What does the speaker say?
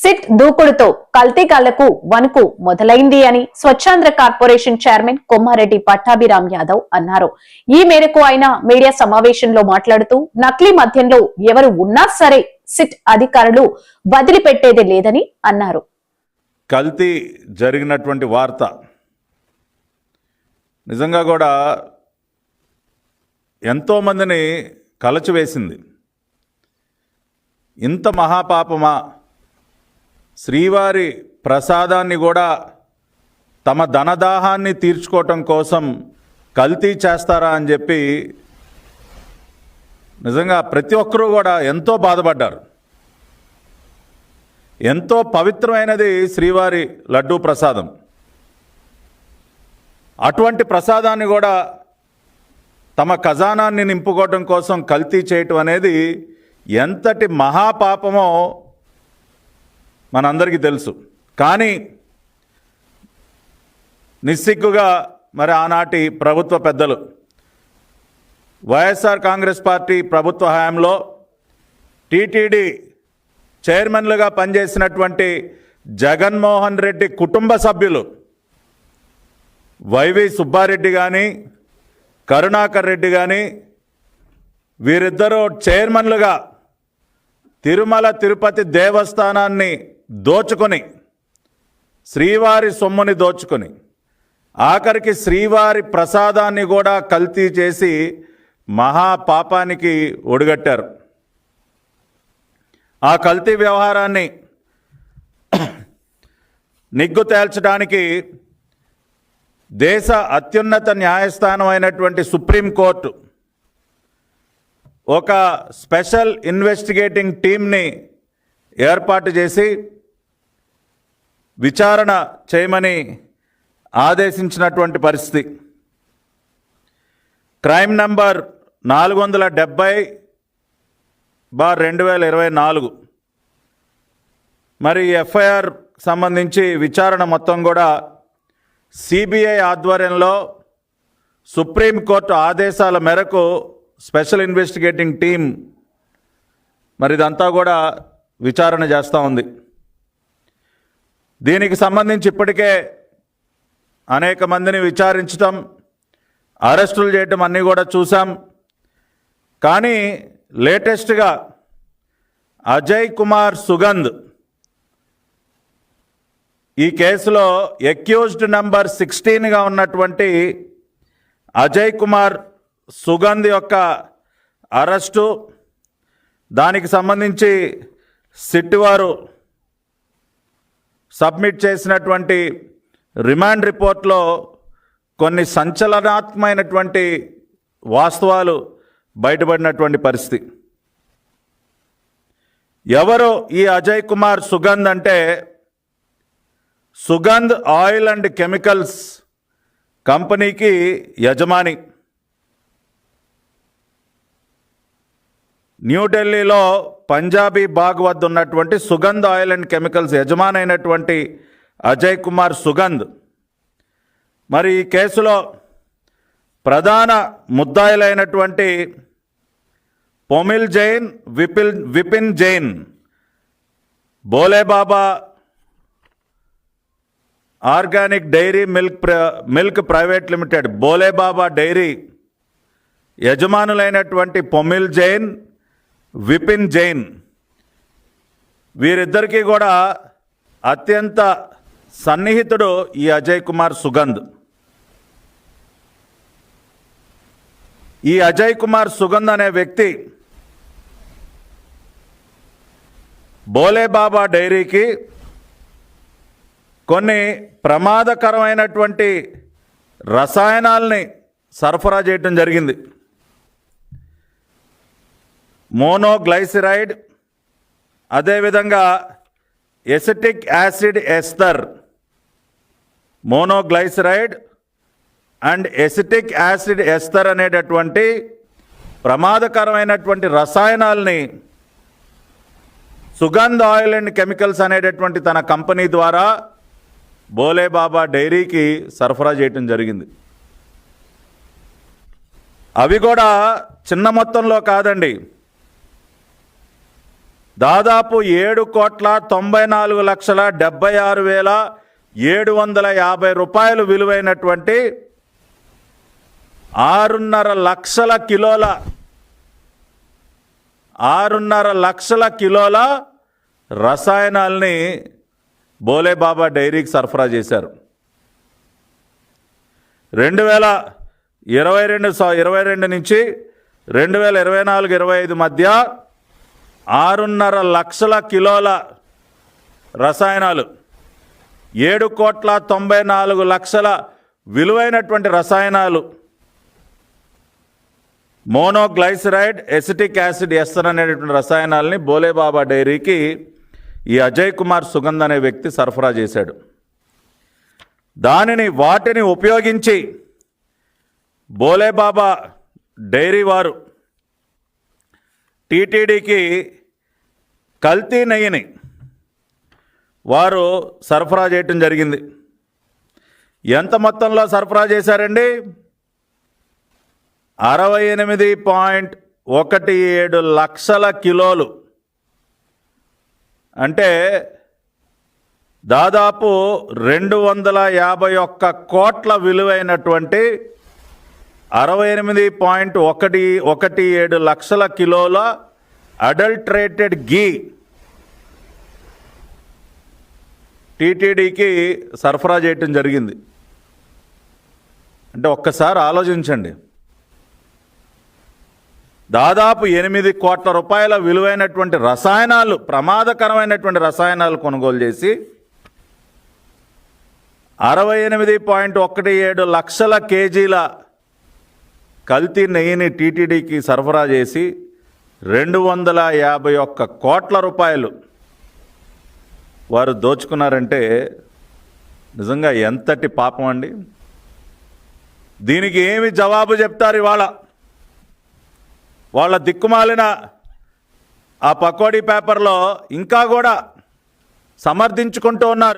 SIT దూకుడుతో కల్తీగాళ్ళకు వణుకు మొదలైంది అని స్వచ్ఛాంధ్ర కార్పొరేషన్ చైర్మన్ కొమ్మారెడ్డి పట్టాభిరామ్ యాదవ్ అన్నారు. ఈ మేరకు ఆయన మీడియా సమావేశంలో మాట్లాడుతూ నకిలీ మద్యంలో ఎవరు ఉన్నా సరే సిట్ అధికారులు వదిలిపెట్టేది లేదని అన్నారు. కల్తీ జరిగినటువంటి వార్త నిజంగా కూడా ఎంతోమందిని కలచివేసింది. ఇంత మహాపాపమా శ్రీవారి ప్రసాదాన్ని కూడా తమ ధనదాహాన్ని తీర్చుకోవటం కోసం కల్తీ చేస్తారా అని చెప్పి నిజంగా ప్రతి ఒక్కరూ కూడా ఎంతో బాధపడ్డారు. ఎంతో పవిత్రమైనది శ్రీవారి లడ్డూ ప్రసాదం. అటువంటి ప్రసాదాన్ని కూడా తమ ఖజానాన్ని నింపుకోవడం కోసం కల్తీ చేయటం అనేది ఎంతటి మహాపాపమో మనందరికీ తెలుసు. కానీ నిస్సిగ్గుగా మరి ఆనాటి ప్రభుత్వ పెద్దలు వైఎస్ఆర్ కాంగ్రెస్ పార్టీ ప్రభుత్వ హయాంలో టీటీడీ చైర్మన్లుగా పనిచేసినటువంటి జగన్మోహన్ రెడ్డి కుటుంబ సభ్యులు వైవి సుబ్బారెడ్డి కానీ కరుణాకర్ రెడ్డి కానీ వీరిద్దరూ చైర్మన్లుగా తిరుమల తిరుపతి దేవస్థానాన్ని దోచుకొని శ్రీవారి సొమ్ముని దోచుకొని ఆఖరికి శ్రీవారి ప్రసాదాన్ని కూడా కల్తీ చేసి మహాపాపానికి ఒడిగట్టారు. ఆ కల్తీ వ్యవహారాన్ని నిగ్గు తేల్చడానికి దేశ అత్యున్నత న్యాయస్థానం అయినటువంటి సుప్రీంకోర్టు ఒక స్పెషల్ ఇన్వెస్టిగేటింగ్ టీంని ఏర్పాటు చేసి విచారణ చేయమని ఆదేశించినటువంటి పరిస్థితి. క్రైమ్ నంబర్ నాలుగు వందల డెబ్బై బార్ రెండు వేల ఇరవై నాలుగు. మరి ఎఫ్ఐఆర్ సంబంధించి విచారణ మొత్తం కూడా సిబిఐ ఆధ్వర్యంలో సుప్రీంకోర్టు ఆదేశాల మేరకు స్పెషల్ ఇన్వెస్టిగేటింగ్ టీం మరి ఇదంతా కూడా విచారణ చేస్తూ ఉంది. దీనికి సంబంధించి ఇప్పటికే అనేక మందిని విచారించటం అరెస్టులు చేయటం అన్నీ కూడా చూసాం కానీ లేటెస్ట్గా అజయ్ కుమార్ సుగంధ్ ఈ కేసులో ఎక్యూజ్డ్ నంబర్ సిక్స్టీన్గా ఉన్నటువంటి అజయ్ కుమార్ సుగంధ్ యొక్క అరెస్టు దానికి సంబంధించి సిట్ వారు సబ్మిట్ చేసినటువంటి రిమాండ్ రిపోర్ట్లో కొన్ని సంచలనాత్మకమైనటువంటి వాస్తవాలు బయటపడినటువంటి పరిస్థితి. ఎవరు ఈ అజయ్ కుమార్ సుగంధ్ అంటే సుగంధ్ ఆయిల్ అండ్ కెమికల్స్ కంపెనీకి యజమాని. న్యూఢిల్లీలో పంజాబీ బాగ్ వద్ద ఉన్నటువంటి సుగంధ్ ఆయిల్ అండ్ కెమికల్స్ యజమానైనటువంటి అజయ్ కుమార్ సుగంధ్. మరి ఈ కేసులో ప్రధాన ముద్దాయిలైనటువంటి Pomil Jain Vipil Vipin Jain Bhole Baba organic dairy milk ప్ర milk private limited Bhole Baba dairy యజమానులైనటువంటి Pomil Jain Vipin Jain. వీరిద్దరికీ కూడా అత్యంత సన్నిహితుడు ఈ అజయ్ కుమార్ సుగంధ్. ఈ అజయ్ కుమార్ సుగంధ్ అనే వ్యక్తి బోలేబాబా డైరీకి కొన్ని ప్రమాదకరమైనటువంటి రసాయనాల్ని సరఫరా చేయటం జరిగింది. మోనోగ్లైసిరైడ్ అదేవిధంగా acetic acid ester monoglyceride and acetic acid ester అనేటటువంటి ప్రమాదకరమైనటువంటి రసాయనాల్ని సుగంధ ఆయిల్ అండ్ కెమికల్స్ అనేటటువంటి తన కంపెనీ ద్వారా బోలేబాబా డైరీకి సరఫరా చేయటం జరిగింది. అవి కూడా చిన్న మొత్తంలో కాదండి. దాదాపు ఏడు కోట్ల తొంభై నాలుగు లక్షల డెబ్బై ఆరు వేల ఏడు వందల యాభై రూపాయలు విలువైనటువంటి ఆరున్నర లక్షల కిలోల ఆరున్నర లక్షల కిలోల రసాయనాల్ని బోలేబాబా డైరీకి సరఫరా చేశారు. రెండు వేల ఇరవై రెండు ఇరవై రెండు నుంచి రెండు వేల ఇరవై నాలుగు ఇరవై ఐదు మధ్య ఆరున్నర లక్షల కిలోల రసాయనాలు ఏడు కోట్ల తొంభై నాలుగు లక్షల విలువైనటువంటి రసాయనాలు మోనోగ్లైసరైడ్ ఎసిటిక్ యాసిడ్ ఎస్తర్ అనేటువంటి రసాయనాలని బోలేబాబా డైరీకి ఈ అజయ్ కుమార్ సుగంధ్ అనే వ్యక్తి సరఫరా చేశాడు. దానిని వాటిని ఉపయోగించి బోలేబాబా డైరీ వారు టీటీడీకి కల్తీ నెయ్యిని వారు సరఫరా చేయటం జరిగింది. ఎంత మొత్తంలో సరఫరా చేశారండి? అరవై ఎనిమిది పాయింట్ ఒకటి ఏడు లక్షల కిలోలు. అంటే దాదాపు రెండు వందల యాభై ఒక్క కోట్ల విలువైనటువంటి అరవై ఎనిమిది పాయింట్ ఒకటి ఒకటి ఏడు లక్షల కిలోల అడల్ట్రేటెడ్ గీ టీటీడీకి సరఫరా చేయటం జరిగింది. అంటే ఒక్కసారి ఆలోచించండి. దాదాపు ఎనిమిది కోట్ల రూపాయల విలువైనటువంటి రసాయనాలు ప్రమాదకరమైనటువంటి రసాయనాలు కొనుగోలు చేసి అరవై ఎనిమిది పాయింట్ ఒకటి ఏడు లక్షల కేజీల కల్తీ నెయ్యిని టీటీడీకి సరఫరా చేసి రెండు వందల యాభై ఒక్క కోట్ల రూపాయలు వారు దోచుకున్నారంటే నిజంగా ఎంతటి పాపం అండి? దీనికి ఏమి జవాబు చెప్తారు ఇవాళ? వాళ్ళ దిక్కుమాలిన ఆ పకోడీ పేపర్లో ఇంకా కూడా సమర్థించుకుంటూ ఉన్నారు.